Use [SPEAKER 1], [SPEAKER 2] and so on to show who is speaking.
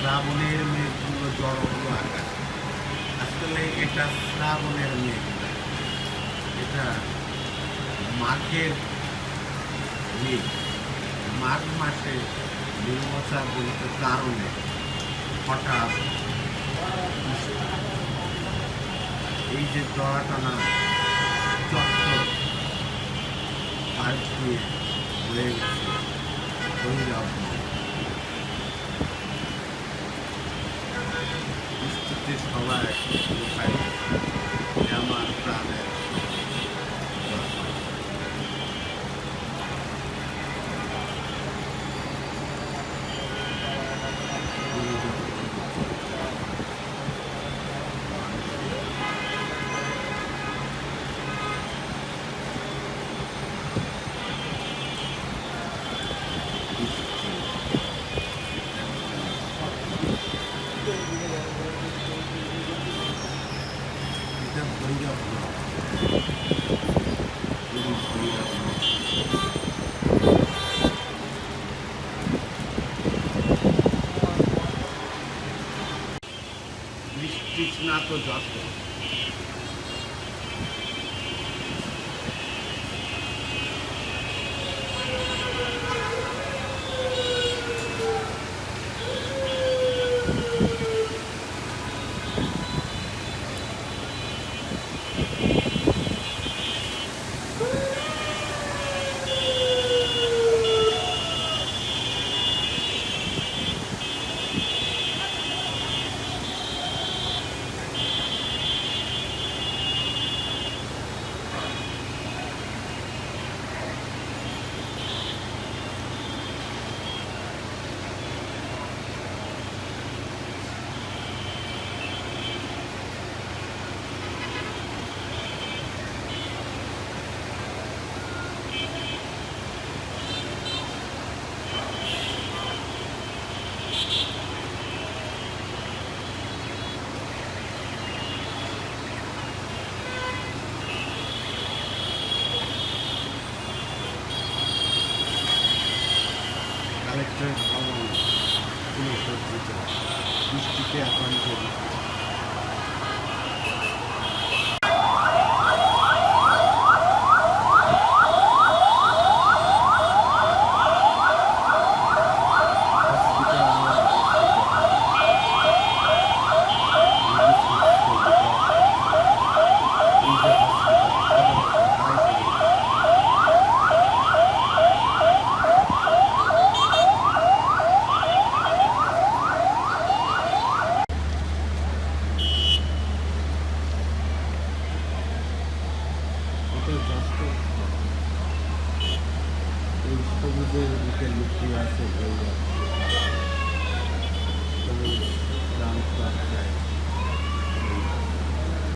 [SPEAKER 1] শ্রাবণের মেঘগুলো জড়ো হলো আকাশে। আসলে এটা শ্রাবণের মেঘ এটা মাঘের মেঘ। মাঘ মাসে নির্মচার জনিত কারণে হঠাৎ এই যে জড়াটানা চত্বর পাশ দিয়ে হয়ে গেছে। black. এটা ভৈরব নদ। পুনঃসজ্জিত বৃষ্টিতে আক্রান্ত এটা যশোর এই সবুজের বুকে লুকিয়ে আছে ভৈরব